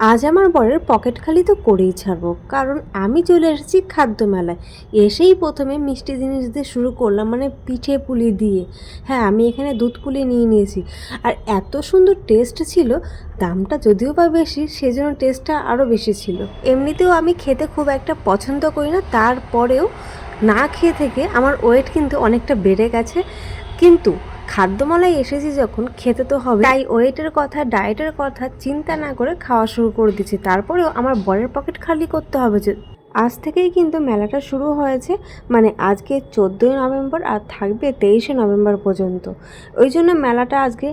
আজ আমার বরের পকেট খালি তো করেই ছাড়বো, কারণ আমি চলে এসেছি খাদ্য মেলায়। এসেই প্রথমে মিষ্টি জিনিস দিয়ে শুরু করলাম মানে পিঠে পুলি দিয়ে। হ্যাঁ আমি এখানে দুধ পুলি নিয়ে নিয়েছি। আর এত সুন্দর টেস্ট ছিল, দামটা যদিও বা বেশি, সেজন্য টেস্টটা আরও বেশি ছিল। এমনিতেও আমি খেতে খুব একটা পছন্দ করি না, তারপরেও না খেয়ে থেকে আমার ওয়েট কিন্তু অনেকটা বেড়ে গেছে। কিন্তু খাদ্যমালায় এসেছি যখন খেতে তো হবে। তাই ওয়েটের কথা, ডায়েটের কথা চিন্তা না করে খাওয়া শুরু করে দিচ্ছি তারপরেও আমার বরের পকেট খালি করতে হবে যে আজ থেকেই কিন্তু মেলাটা শুরু হয়েছে। মানে আজকে চোদ্দোই নভেম্বর আর থাকবে তেইশে নভেম্বর পর্যন্ত। ওই জন্য মেলাটা আজকে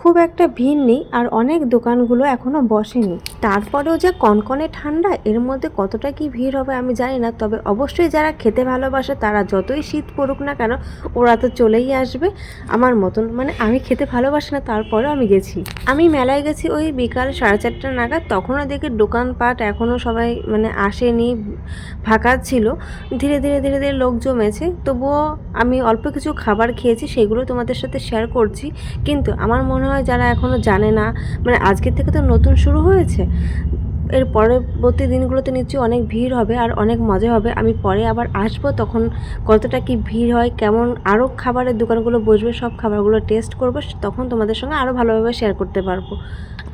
খুব একটা ভিড় নেই আর অনেক দোকানগুলো এখনও বসেনি। তারপরেও যে কনকনে ঠান্ডা, এর মধ্যে কতটা কি ভিড় হবে আমি জানি না। তবে অবশ্যই যারা খেতে ভালোবাসে, তারা যতই শীত পড়ুক না কেন, ওরা তো চলেই আসবে। আমার মতন মানে আমি খেতে ভালোবাসি না, তারপরেও আমি গেছি। আমি মেলায় গেছি ওই বিকাল সাড়ে চারটা নাগাদ, তখনও দেখি দোকানপাট এখনও সবাই মানে আসেনি, ফাঁকা ছিল। ধীরে ধীরে ধীরে ধীরে লোক জমেছে। তবুও আমি অল্প কিছু খাবার খেয়েছি, সেগুলো তোমাদের সাথে শেয়ার করছি। কিন্তু আমার মনে হয় যারা এখনও জানে না মানে আজকের থেকে তো নতুন শুরু হয়েছে এর পরবর্তী দিনগুলোতে নিশ্চয়ই অনেক ভিড় হবে আর অনেক মজা হবে। আমি পরে আবার আসব, তখন কতটা কি ভিড় হয়, কেমন আরও খাবারের দোকানগুলো বসবে, সব খাবারগুলো টেস্ট করব, তখন তোমাদের সঙ্গে আরও ভালোভাবে শেয়ার করতে পারব।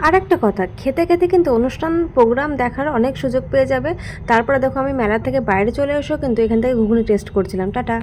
আর একটা কথা, খেতে খেতে কিন্তু অনুষ্ঠান প্রোগ্রাম দেখার অনেক সুযোগ পেয়ে যাবে। তারপরে দেখো আমি মেলা থেকে বাইরে চলে এসেও কিন্তু এখান থেকে ঘুগনি টেস্ট করছিলাম। টাটা।